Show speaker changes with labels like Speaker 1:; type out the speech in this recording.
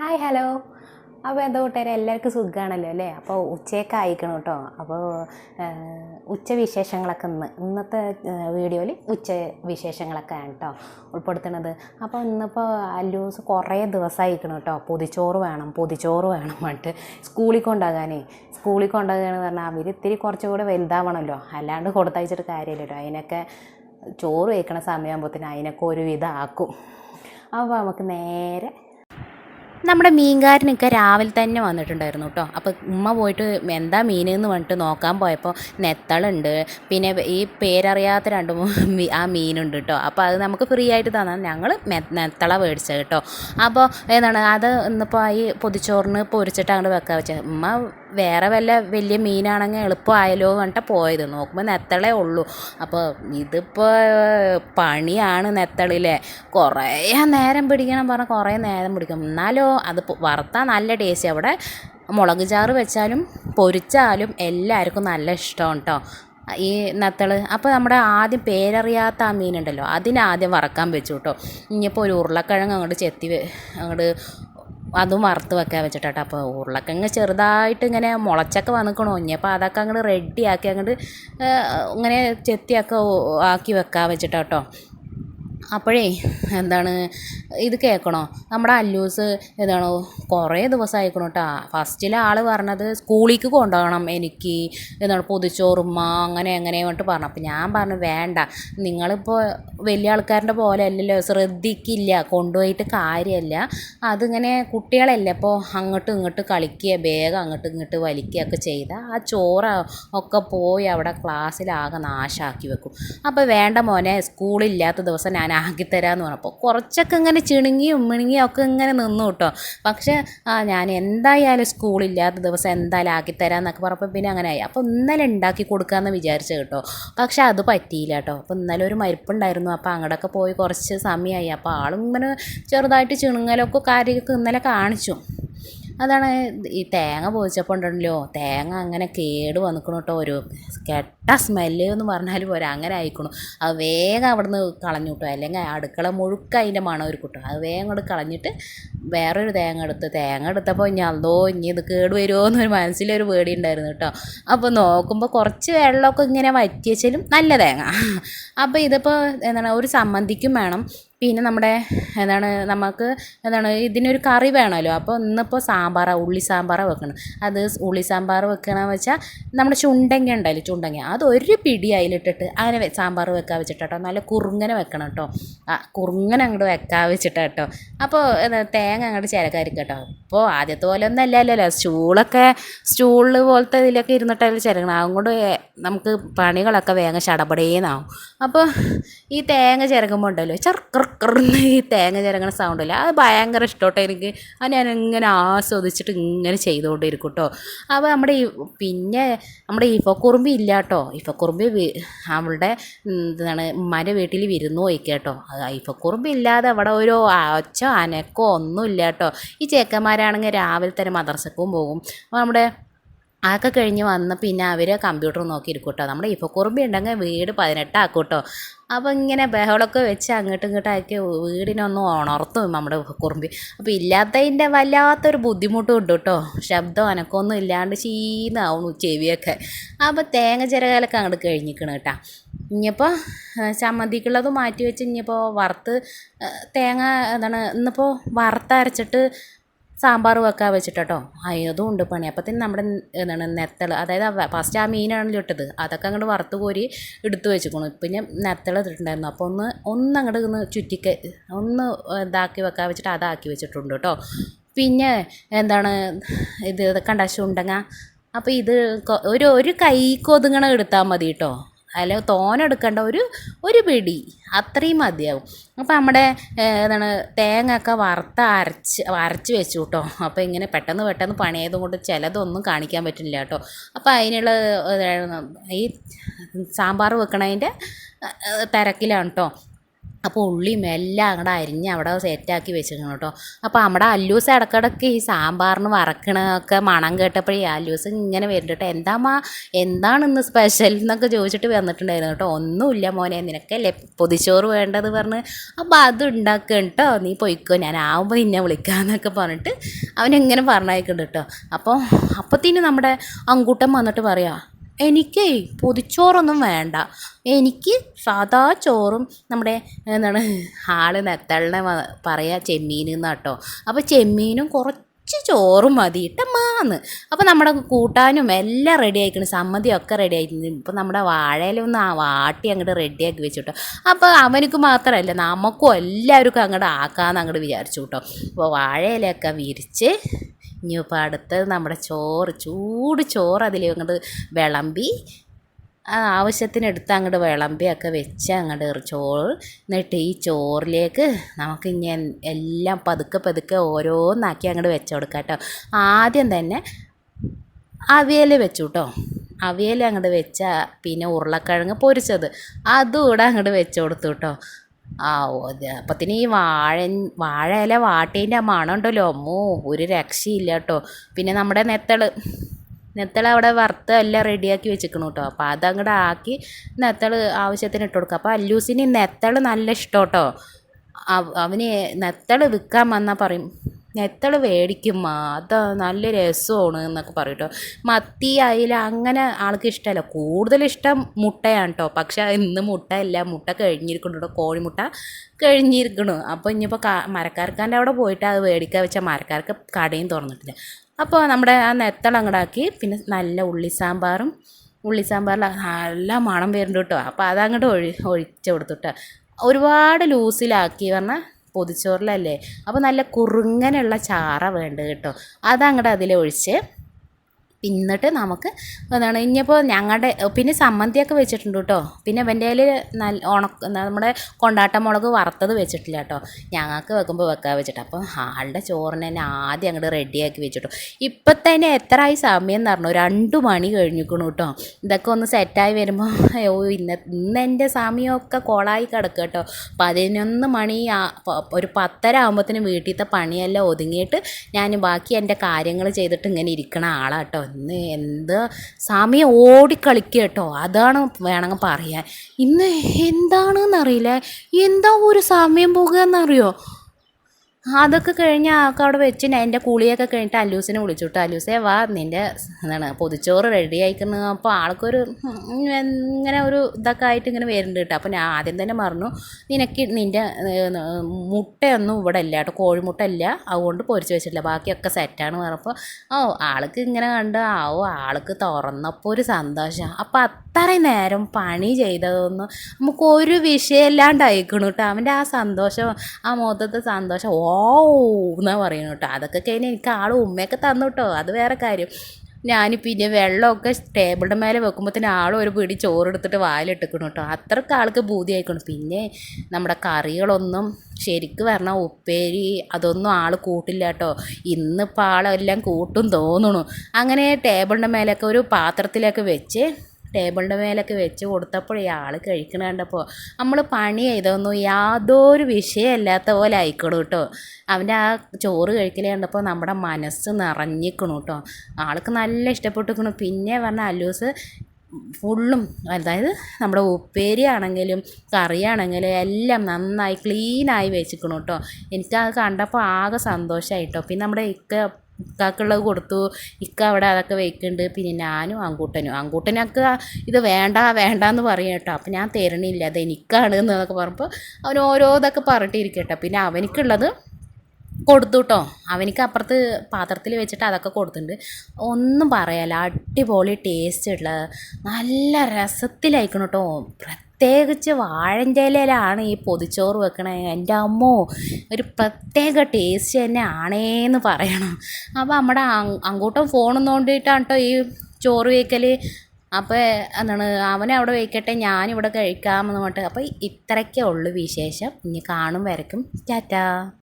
Speaker 1: Hi hello അപ്പോൾ എന്താ കൂട്ടുകാരെ? എല്ലാവർക്കും സുഖമാണല്ലോ അല്ലേ? അപ്പോൾ ഉച്ചയൊക്കെ ആയിക്കണം കേട്ടോ. അപ്പോൾ ഉച്ച വിശേഷങ്ങളൊക്കെ ഇന്ന് ഇന്നത്തെ വീഡിയോയിൽ ഉച്ച വിശേഷങ്ങളൊക്കെ ആണ് കേട്ടോ ഉൾപ്പെടുത്തുന്നത്. അപ്പോൾ ഇന്നിപ്പോൾ അല്ലൂസ് കുറേ ദിവസമായിരിക്കണം കേട്ടോ. പൊതിച്ചോറ് വേണം പൊതിച്ചോറ് വേണം പറഞ്ഞിട്ട് സ്കൂളിൽ കൊണ്ടാകാനേ സ്കൂളിൽ കൊണ്ടാകാന്ന് പറഞ്ഞാൽ അവർ ഇത്തിരി കുറച്ചുകൂടെ വലുതാവണമല്ലോ അല്ലാണ്ട് കൊടുത്തയച്ചിട്ട് കാര്യമില്ലല്ലോ അതിനൊക്കെ ചോറ് വയ്ക്കണ സമയമാകുമ്പോഴത്തേന് അതിനൊക്കെ ഒരുവിധം ആക്കും. അപ്പോൾ നമുക്ക് നേരെ നമ്മുടെ മീൻകാരനൊക്കെ രാവിലെ തന്നെ വന്നിട്ടുണ്ടായിരുന്നു കേട്ടോ. അപ്പോൾ ഉമ്മ പോയിട്ട് എന്താ മീൻ എന്ന് പറഞ്ഞിട്ട് നോക്കാൻ പോയപ്പോൾ നെത്തളുണ്ട്. പിന്നെ ഈ പേരറിയാത്ത രണ്ട് മൂന്ന് ആ മീനുണ്ട് കേട്ടോ. അപ്പോൾ അത് നമുക്ക് ഫ്രീ ആയിട്ട് തന്നാൽ ഞങ്ങൾ നെത്തള മേടിച്ചത് കേട്ടോ. അപ്പോൾ എന്താണ് അത് ഇന്നിപ്പോൾ ഈ പൊതിച്ചോറിന് പൊരിച്ചിട്ട് അങ്ങോട്ട് വെക്കാൻ വെച്ചത് ഉമ്മ വേറെ വല്ല വലിയ മീനാണെങ്കിൽ എളുപ്പമായല്ലോ പറഞ്ഞിട്ട് പോയത്. നോക്കുമ്പോൾ നെത്തളേ ഉള്ളൂ. അപ്പോൾ ഇതിപ്പോൾ പണിയാണ് നെത്തളിലെ. കുറേ നേരം പിടിക്കണം പറഞ്ഞാൽ കുറേ നേരം പിടിക്കും. എന്നാലോ അത് വറുത്താൽ നല്ല ടേസ്റ്റ് അവിടെ മുളക് ചാറ് വെച്ചാലും പൊരിച്ചാലും എല്ലാവർക്കും നല്ല ഇഷ്ടമാണ് കേട്ടോ ഈ നത്തൾ. അപ്പോൾ നമ്മുടെ ആദ്യം പേരറിയാത്ത ആ മീനുണ്ടല്ലോ അതിനാദ്യം വറക്കാൻ വെച്ചു കേട്ടോ ഇനിയിപ്പോൾ ഒരു ഉരുളക്കിഴങ്ങ് അങ്ങോട്ട് ചെത്തി അങ്ങോട്ട് അതും വറുത്ത് വെക്കാൻ വെച്ചിട്ടാട്ടോ. അപ്പോൾ ഉരുളക്കിഴങ്ങ് ചെറുതായിട്ട് ഇങ്ങനെ മുളച്ചൊക്കെ വന്നിക്കണോ. ഇനിയപ്പോൾ അതൊക്കെ അങ്ങോട്ട് റെഡിയാക്കി അങ്ങോട്ട് ഇങ്ങനെ ചെത്തിയൊക്കെ ആക്കി വെക്കാൻ വെച്ചിട്ടാട്ടോ. അപ്പോഴേ എന്താണ് ഇത് കേൾക്കണോ? നമ്മുടെ അല്ലൂസ് ഇതാണോ കുറേ ദിവസമായിക്കണം കേട്ടോ ഫസ്റ്റിലെ ആൾ പറഞ്ഞത് സ്കൂളിലേക്ക് കൊണ്ടുപോകണം എനിക്ക് എന്താണ് പൊതിച്ചോറുമ്മ അങ്ങനെ എങ്ങനെ പറഞ്ഞിട്ട് പറഞ്ഞു. അപ്പം ഞാൻ പറഞ്ഞു വേണ്ട. നിങ്ങളിപ്പോൾ വലിയ ആൾക്കാരുടെ പോലെ അല്ലല്ലോ ശ്രദ്ധിക്കില്ല കൊണ്ടുപോയിട്ട് കാര്യമല്ല. അതിങ്ങനെ കുട്ടികളല്ലേ അപ്പോൾ അങ്ങോട്ടും ഇങ്ങോട്ടും കളിക്കുക വേഗം അങ്ങോട്ടും ഇങ്ങോട്ട് വലിക്കുകയൊക്കെ ചെയ്താൽ ആ ചോറ് ഒക്കെ പോയി അവിടെ ക്ലാസ്സിലാകെ നാശാക്കി വെക്കും. അപ്പോൾ വേണ്ട മോനെ സ്കൂളില്ലാത്ത ദിവസം ഞാൻ ആക്കിത്തരാമെന്ന് പറഞ്ഞപ്പോൾ കുറച്ചൊക്കെ ഇങ്ങനെ ചിണുങ്ങിയും മിണുങ്ങിയും ഒക്കെ ഇങ്ങനെ നിന്നു കേട്ടോ. പക്ഷേ ആ ഞാൻ എന്തായാലും സ്കൂളില്ലാത്ത ദിവസം എന്തായാലും ആക്കിത്തരാം എന്നൊക്കെ പറഞ്ഞപ്പോൾ പിന്നെ അങ്ങനെ ആയി. അപ്പോൾ ഇന്നലെ ഉണ്ടാക്കി കൊടുക്കാമെന്ന് വിചാരിച്ചു കേട്ടോ. പക്ഷെ അത് പറ്റിയില്ല കേട്ടോ. അപ്പോൾ ഇന്നലെ ഒരു മരിപ്പുണ്ടായിരുന്നു. അപ്പോൾ അങ്ങോട്ടൊക്കെ പോയി കുറച്ച് സമയമായി അപ്പോൾ ആളും ഇങ്ങനെ ചെറുതായിട്ട് ചിണുങ്ങലൊക്കെ കാര്യമൊക്കെ ഇന്നലെ കാണിച്ചു. അതാണ് ഈ തേങ്ങ പൊതിച്ചപ്പോൾ ഉണ്ടല്ലോ തേങ്ങ അങ്ങനെ കേട് വന്നിക്കണു കേട്ടോ ഒരു കെട്ട സ്മെല്ല് എന്ന് പറഞ്ഞാൽ പോരാ അങ്ങനെ ആയിക്കണു. അത് വേഗം അവിടുന്ന് കളഞ്ഞു കിട്ടും അല്ലെങ്കിൽ അടുക്കള മുഴുക്ക അതിന്റെ മണം ഒരു കിട്ടും. അത് വേഗം അങ്ങോട്ട് കളഞ്ഞിട്ട് വേറൊരു തേങ്ങ എടുത്ത് തേങ്ങ എടുത്തപ്പോൾ ഞാൻ അതോ ഇനി ഇത് കേട് വരുമോ എന്നൊരു മനസ്സിലൊരു പേടി ഉണ്ടായിരുന്നു കേട്ടോ. അപ്പോൾ നോക്കുമ്പോൾ കുറച്ച് വെള്ളമൊക്കെ ഇങ്ങനെ വറ്റി വെച്ചാലും നല്ല തേങ്ങ. അപ്പോൾ ഇതിപ്പോൾ എന്താണ് ഒരു സമ്മന്തിക്കും വേണം. പിന്നെ നമ്മുടെ എന്താണ് നമുക്ക് എന്താണ് ഇതിനൊരു കറി വേണമല്ലോ. അപ്പോൾ ഇന്നിപ്പോൾ സാമ്പാറാ ഉള്ളി സാമ്പാറാ വെക്കണം അത് ഉള്ളി സാമ്പാർ വെക്കണമെന്ന് വെച്ചാൽ നമ്മുടെ ചുണ്ടങ്ങ ഉണ്ടല്ലോ ചുണ്ടങ്ങ. അത് ഒരു പിടി അതിലിട്ടിട്ട് അങ്ങനെ സാമ്പാർ വെക്കാൻ വെച്ചിട്ടോ നല്ല കുറുങ്ങനെ വെക്കണം കേട്ടോ. ആ കുറുങ്ങനെ അങ്ങോട്ട് വെക്കാൻ വെച്ചിട്ട് അപ്പോൾ തേങ്ങ അങ്ങോട്ട് ചിരക്കാരിക്കും കേട്ടോ. അപ്പോൾ ആദ്യത്തെ പോലെ ഒന്നും അല്ലല്ലോ സ്റ്റൂളൊക്കെ സ്റ്റൂളിൽ പോലത്തെ ഇതിലൊക്കെ ഇരുന്നിട്ടല്ലേ ചിരക്കണം. അതുകൊണ്ട് നമുക്ക് പണികളൊക്കെ വേഗം ചടപടേന്നാവും. അപ്പോൾ ഈ തേങ്ങ ചിരക്കുമ്പോൾ ഉണ്ടല്ലോ ചെറുക്കറന്ന് ഈ തേങ്ങ ചിരങ്ങണ സൗണ്ട് ഇല്ല? അത് ഭയങ്കര ഇഷ്ടോട്ടോ എനിക്ക്. അത് ഞാൻ ഇങ്ങനെ ആസ്വദിച്ചിട്ട് ഇങ്ങനെ ചെയ്തുകൊണ്ടിരിക്കും കേട്ടോ അപ്പോൾ നമ്മുടെ പിന്നെ നമ്മുടെ ഇഫക്കുറുമ്പി ഇല്ല കേട്ടോ ഇഫക്കുറുമ്പി അവളുടെ എന്താണ് ഉമ്മാന്റെ വീട്ടിൽ കേട്ടോ ഇഫക്കുറുമ്പി ഇല്ലാതെ അവിടെ ഒരു ഒച്ച അനക്കോ ഒന്നും ഇല്ല കേട്ടോ ഈ ചേക്കന്മാരാണെങ്കിൽ രാവിലെ തന്നെ മദർസക്കും പോകും. നമ്മുടെ അതൊക്കെ കഴിഞ്ഞ് വന്ന് പിന്നെ അവർ കമ്പ്യൂട്ടർ നോക്കിയിരിക്കും കേട്ടോ നമ്മുടെ ഇഫക്കുറുമ്പി ഉണ്ടെങ്കിൽ വീട് പതിനെട്ടാക്കും കേട്ടോ അപ്പോൾ ഇങ്ങനെ ബഹളമൊക്കെ വെച്ച് അങ്ങോട്ടും ഇങ്ങോട്ടും ആക്കി വീടിനൊന്നും ഉണർത്തും നമ്മുടെ കുറുമ്പി അപ്പോൾ ഇല്ലാത്തതിന്റെ വല്ലാത്തൊരു ബുദ്ധിമുട്ടും ഉണ്ട് കേട്ടോ. ശബ്ദം അനക്കമൊന്നും ഇല്ലാണ്ട് ചീന്നാവും ചെവിയൊക്കെ. അപ്പോൾ തേങ്ങ ചിരകാലൊക്കെ അങ്ങോട്ട് കഴിഞ്ഞിരിക്കണം കേട്ടോ. ഇനിയിപ്പോൾ ചമ്മന്തിക്കുള്ളത് മാറ്റി വെച്ച് ഇനിയിപ്പോൾ വറുത്ത് തേങ്ങ എന്താണ് ഇന്നിപ്പോൾ വറുത്തരച്ചിട്ട് സാമ്പാർ വെക്കാൻ വെച്ചിട്ടോ അതും ഉണ്ട് പണി. അപ്പത്തിന് നമ്മുടെ എന്താണ് നെത്തൾ അതായത് ഫസ്റ്റ് ആ മീനാണല്ലോ ഇട്ടത്. അതൊക്കെ അങ്ങോട്ട് വറുത്ത് കോരി എടുത്ത് ഇപ്പം പിന്നെ നെത്തൾ ഇട്ടിട്ടുണ്ടായിരുന്നു. അപ്പോൾ ഒന്ന് ഒന്ന് അങ്ങോട്ട് ഒന്ന് ചുറ്റിക്ക ഒന്ന് ഇതാക്കി വെക്കാൻ വെച്ചിട്ട് അതാക്കി വെച്ചിട്ടുണ്ട് കേട്ടോ പിന്നെ എന്താണ് ഇത് കണ്ട ചുണ്ടങ്ങ അപ്പോൾ ഇത് കൊ- ഒരു ഒരു കൈക്ക് ഒതുങ്ങണ എടുത്താൽ മതി കേട്ടോ അല്ല തോനെടുക്കേണ്ട ഒരു ഒരു പിടി. അത്രയും മതിയാവും. അപ്പോൾ നമ്മുടെ എന്താണ് തേങ്ങ ഒക്കെ വറുത്ത് അരച്ച് അരച്ച് വെച്ചു കേട്ടോ അപ്പോൾ ഇങ്ങനെ പെട്ടെന്ന് പെട്ടെന്ന് പണിയായത് കൊണ്ട് ചിലതൊന്നും കാണിക്കാൻ പറ്റില്ല കേട്ടോ അപ്പോൾ അതിനുള്ള ഈ സാമ്പാർ വെക്കണതിന്റെ തിരക്കിലാണ് കേട്ടോ അപ്പോൾ ഉള്ളിയും എല്ലാം അങ്ങോട്ട് അരിഞ്ഞ് അവിടെ സെറ്റാക്കി വെച്ചിരിക്കണം കേട്ടോ. അപ്പോൾ നമ്മുടെ അല്ലൂസ് ഇടക്കിടക്ക് ഈ സാമ്പാറിന് വറക്കണൊക്കെ മണം കേട്ടപ്പോഴേ അല്ലൂസ് ഇങ്ങനെ വരുന്നുണ്ട് കേട്ടോ. എന്താമ്മാ എന്താണ് ഇന്ന് സ്പെഷ്യൽ എന്നൊക്കെ ചോദിച്ചിട്ട് വന്നിട്ടുണ്ടായിരുന്നു കേട്ടോ. ഒന്നുമില്ല മോനെ നിനക്കല്ലേ പൊതിച്ചോറ് വേണ്ടത് പറഞ്ഞ്. അപ്പോൾ അത് ഉണ്ടാക്കുക കേട്ടോ. നീ പൊയ്ക്കോ ഞാൻ ആവുമ്പോൾ നിന്നെ വിളിക്കാമെന്നൊക്കെ പറഞ്ഞിട്ട് അവനെങ്ങനെ പറഞ്ഞയക്കുന്നുണ്ട് കേട്ടോ. അപ്പോൾ അപ്പത്തിന് നമ്മുടെ അങ്കൂട്ടം വന്നിട്ട് പറയാ എനിക്ക് പൊതിച്ചോറൊന്നും വേണ്ട. എനിക്ക് സാദാ ചോറും നമ്മുടെ എന്താണ് ആൾ നെത്തളിനെ പറയുക പറയാ ചെമ്മീൻ എന്നാട്ടോ അപ്പോൾ ചെമ്മീനും കുറച്ച് കുറച്ച് ചോറും മതി. ഇട്ടമ്മാന്ന് അപ്പോൾ നമ്മുടെ കൂട്ടാനും എല്ലാം റെഡി ആയിക്കണം. സമ്മതിയൊക്കെ റെഡി ആയിട്ടുണ്ട്. ഇപ്പോൾ നമ്മുടെ വാഴയിലൊന്ന് വാട്ടി അങ്ങോട്ട് റെഡിയാക്കി വെച്ചിട്ടോ. അപ്പോൾ അവനക്ക് മാത്രമല്ല നമുക്കും എല്ലാവർക്കും അങ്ങോട്ട് ആക്കാമെന്ന് അങ്ങോട്ട് വിചാരിച്ചു കേട്ടോ അപ്പോൾ വാഴയിലൊക്കെ വിരിച്ച് ഇനിയിപ്പോൾ അടുത്തത് നമ്മുടെ ചോറ് ചൂട് ചോറ് അതിൽ അങ്ങോട്ട് വിളമ്പി ആവശ്യത്തിനെടുത്ത് അങ്ങോട്ട് വിളമ്പിയൊക്കെ വെച്ച് അങ്ങോട്ട് ചോറ് എന്നിട്ട് ഈ ചോറിലേക്ക് നമുക്ക് ഇനി എല്ലാം പതുക്കെ പതുക്കെ ഓരോന്നാക്കി അങ്ങോട്ട് വെച്ച് കൊടുക്കാം കേട്ടോ. ആദ്യം തന്നെ അവിയൽ വെച്ചു കേട്ടോ അവിയൽ അങ്ങോട്ട് വെച്ച പിന്നെ ഉരുളക്കിഴങ്ങ് പൊരിച്ചത്. അതും കൂടെ അങ്ങോട്ട് വെച്ച് കൊടുത്തു കേട്ടോ ആ അപ്പത്തിന് ഈ വാഴ വാഴയില വാട്ടീന്റെ ആ മണം ഉണ്ടല്ലോ അമ്മോ ഒരു രക്ഷയില്ല കേട്ടോ. പിന്നെ നമ്മുടെ നെത്തൾ. നെത്തൾ അവിടെ വറുത്ത് എല്ലാം റെഡിയാക്കി വെച്ചിരിക്കണു കേട്ടോ. അപ്പോൾ അതങ്ങോട്ട് ആക്കി നെത്തൾ ആവശ്യത്തിന് ഇട്ട് കൊടുക്കുക അപ്പോൾ അല്ലൂസിന് നെത്തൾ നല്ല ഇഷ്ടം കേട്ടോ. അവ- അവന് നെത്തൾ വിൽക്കാൻ വന്നാൽ പറയും. നെത്തൾ മേടിക്കും അത് നല്ല രസമാണ് എന്നൊക്കെ പറയും കേട്ടോ മത്തി അയില അങ്ങനെ ആൾക്ക് ഇഷ്ടമല്ല. കൂടുതലിഷ്ടം മുട്ടയാണ് കേട്ടോ പക്ഷെ ഇന്ന് മുട്ട ഇല്ല. മുട്ട കഴിഞ്ഞിരിക്കണം കേട്ടോ കോഴിമുട്ട കഴിഞ്ഞിരിക്കണു അപ്പോൾ ഇനിയിപ്പോൾ മരക്കാർക്കാന്റെ അവിടെ പോയിട്ട് അത് മേടിക്കാൻ വെച്ചാൽ മരക്കാർക്ക് കടയും തുറന്നിട്ടില്ല. അപ്പോൾ നമ്മുടെ ആ നെത്തൾ അങ്ങോട്ടാക്കി പിന്നെ നല്ല ഉള്ളി സാമ്പാറും ഉള്ളി സാമ്പാറിൽ നല്ല മണം വരുന്നുണ്ട് കേട്ടോ അപ്പോൾ അതങ്ങോട്ട് ഒഴി ഒഴിച്ചു കൊടുത്തു കേട്ടോ ഒരുപാട് ലൂസിലാക്കി പറഞ്ഞാൽ പൊതിച്ചോറിലല്ലേ? അപ്പോൾ നല്ല കുറുങ്ങനുള്ള ചാറ വേണ്ടത് കേട്ടോ. അതങ്ങോട്ട് അതിലൊഴിച്ച് എന്നിട്ട് നമുക്ക് എന്താണ് ഇനിയിപ്പോൾ ഞങ്ങളുടെ പിന്നെ സമ്മന്തിയൊക്കെ വെച്ചിട്ടുണ്ട് കേട്ടോ പിന്നെ ഇവന്റെ കയ്യിൽ നല്ല ഉണക്ക നമ്മുടെ കൊണ്ടാട്ട മുളക് വറുത്തത് വെച്ചിട്ടില്ല കേട്ടോ ഞങ്ങൾക്ക് വെക്കുമ്പോൾ വെക്കാൻ വെച്ചിട്ട്. അപ്പോൾ ആളുടെ ചോറിന് തന്നെ ആദ്യം അങ്ങോട്ട് റെഡിയാക്കി വെച്ചിട്ടു. ഇപ്പം തന്നെ എത്ര ആയി സമയം എന്ന് പറഞ്ഞു രണ്ട് മണി കഴിഞ്ഞിരിക്കണു കേട്ടോ ഇതൊക്കെ ഒന്ന് സെറ്റായി വരുമ്പോൾ അയ്യോ ഇന്ന് ഇന്ന് എന്റെ സമയമൊക്കെ കോളായി കിടക്കുക കേട്ടോ പതിനൊന്ന് മണി ഒരു പത്തര ആകുമ്പോഴത്തേനും വീട്ടിലത്തെ പണിയെല്ലാം ഒതുങ്ങിയിട്ട് ഞാൻ ബാക്കി എന്റെ കാര്യങ്ങൾ ചെയ്തിട്ട് ഇങ്ങനെ ഇരിക്കണ ആളാട്ടോ ഇന്ന് എന്ത്? സമയം ഓടിക്കളിക്കുക കേട്ടോ. അതാണ് വേണമെങ്കിൽ പറയാൻ. ഇന്ന് എന്താണെന്നറിയില്ല എന്താ ഒരു സമയം പോകുക എന്നറിയോ അതൊക്കെ കഴിഞ്ഞ ആൾക്ക് അവിടെ വെച്ച് എന്റെ കുളിയൊക്കെ കഴിഞ്ഞിട്ട് അല്ലൂസിനെ വിളിച്ചു കേട്ടോ അല്ലൂസേ വാ നിന്റെ എന്താണ് പൊതിച്ചോറ് റെഡി ആയിക്കുന്നു അപ്പോൾ ആൾക്കൊരു ഇങ്ങനെ ഒരു ഇതൊക്കെ ആയിട്ട് ഇങ്ങനെ വരുന്നുണ്ട് കേട്ടോ. അപ്പോൾ ഞാൻ ആദ്യം തന്നെ പറഞ്ഞു നിനക്ക് നിന്റെ മുട്ടയൊന്നും ഇവിടെ ഇല്ല കേട്ടോ. കോഴിമുട്ട ഇല്ല അതുകൊണ്ട് പൊരിച്ച് വെച്ചിട്ടില്ല. ബാക്കിയൊക്കെ സെറ്റാണ് പറഞ്ഞപ്പോൾ ഓ ആൾക്ക് ഇങ്ങനെ കണ്ട് ആവോ? ആൾക്ക് തുറന്നപ്പോൾ ഒരു സന്തോഷം. അപ്പോൾ അത്രയും നേരം പണി ചെയ്തതൊന്നും നമുക്ക് ഒരു വിഷയമില്ലാണ്ടായിക്കണു കേട്ടോ. അവന്റെ ആ സന്തോഷം ആ മൊത്തത്തെ സന്തോഷം ഓ എന്നാ പറയുന്നു കേട്ടോ അതൊക്കെ കഴിഞ്ഞ് എനിക്ക് ആൾ ഉമ്മയൊക്കെ തന്നു കേട്ടോ അത് വേറെ കാര്യം. ഞാൻ പിന്നെ വെള്ളമൊക്കെ ടേബിളിന്റെ മേലെ വെക്കുമ്പോഴത്തേന് ആളും ഒരു പിടി ചോറെടുത്തിട്ട് വായിലിട്ടിക്കണം കേട്ടോ അത്രയ്ക്ക് ആൾക്ക് ബൂതി ആയിക്കണം പിന്നെ നമ്മുടെ കറികളൊന്നും ശരിക്ക് പറഞ്ഞാൽ ഉപ്പേരി അതൊന്നും ആൾ കൂട്ടില്ല കേട്ടോ ഇന്നിപ്പോൾ ആളെല്ലാം കൂട്ടും തോന്നണു. അങ്ങനെ ടേബിളിന്റെ മേലൊക്കെ ഒരു പാത്രത്തിലൊക്കെ വെച്ച് ടേബിളിന്റെ മേലൊക്കെ വെച്ച് കൊടുത്തപ്പോഴേ ആൾ കഴിക്കണ കണ്ടപ്പോൾ നമ്മൾ പണി ചെയ്തൊന്നും യാതൊരു വിഷയമല്ലാത്ത പോലെ ആയിക്കോളൂ കേട്ടോ. അവന്റെ ആ ചോറ് കഴിക്കൽ കണ്ടപ്പോൾ നമ്മുടെ മനസ്സ് നിറഞ്ഞിക്കണു കേട്ടോ. ആൾക്ക് നല്ല ഇഷ്ടപ്പെട്ടിരിക്കണു. പിന്നെ പറഞ്ഞ അല്ലൂസ് ഫുള്ളും അതായത് നമ്മുടെ ഉപ്പേരി ആണെങ്കിലും കറിയാണെങ്കിലും എല്ലാം നന്നായി ക്ലീനായി വെച്ചിരിക്കണു കേട്ടോ. എനിക്കത് കണ്ടപ്പോൾ ആകെ സന്തോഷമായിട്ടോ പിന്നെ നമ്മുടെ ഇക്ക ഇക്കാക്കുള്ളത് കൊടുത്തു. ഇക്ക അവിടെ അതൊക്കെ വെക്കുന്നുണ്ട് പിന്നെ ഞാനും അങ്കൂട്ടനും അങ്കൂട്ടനൊക്കെ ഇത് വേണ്ട വേണ്ട എന്ന് പറയും കേട്ടോ. അപ്പം ഞാൻ തരണില്ല. അത് എനിക്കാണ് എന്നൊക്കെ പറഞ്ഞപ്പോൾ അവൻ ഓരോ ഇതൊക്കെ പറഞ്ഞിട്ടിരിക്കും പിന്നെ അവനിക്കുള്ളത് കൊടുത്തു കേട്ടോ അവനിക്ക് അപ്പുറത്ത് പാത്രത്തിൽ വെച്ചിട്ട് അതൊക്കെ കൊടുത്തിട്ടുണ്ട്. ഒന്നും പറയാല്ല. അടിപൊളി ടേസ്റ്റ് ഉള്ള നല്ല രസത്തിലായിക്കണം കേട്ടോ പ്രത്യേകിച്ച് വാഴന്റെ ഇലയിലാണ് ഈ പൊതിച്ചോറ് വെക്കണേ. എന്റെ അമ്മോ ഒരു പ്രത്യേക ടേസ്റ്റ് തന്നെ ആണേന്ന് പറയണം. അപ്പോൾ നമ്മുടെ അങ്- അങ്ങോട്ടും ഫോണും നോണ്ടിയിട്ടാണ് കേട്ടോ ഈ ചോറ് വയ്ക്കൽ അപ്പോൾ എന്താണ് അവനെ അവിടെ വയ്ക്കട്ടെ ഞാനിവിടെ കഴിക്കാമെന്ന് പറഞ്ഞിട്ട്. അപ്പോൾ ഇത്രയ്ക്കേ ഉള്ളൂ വിശേഷം. ഇനി കാണും വരയ്ക്കും. ടാറ്റാ.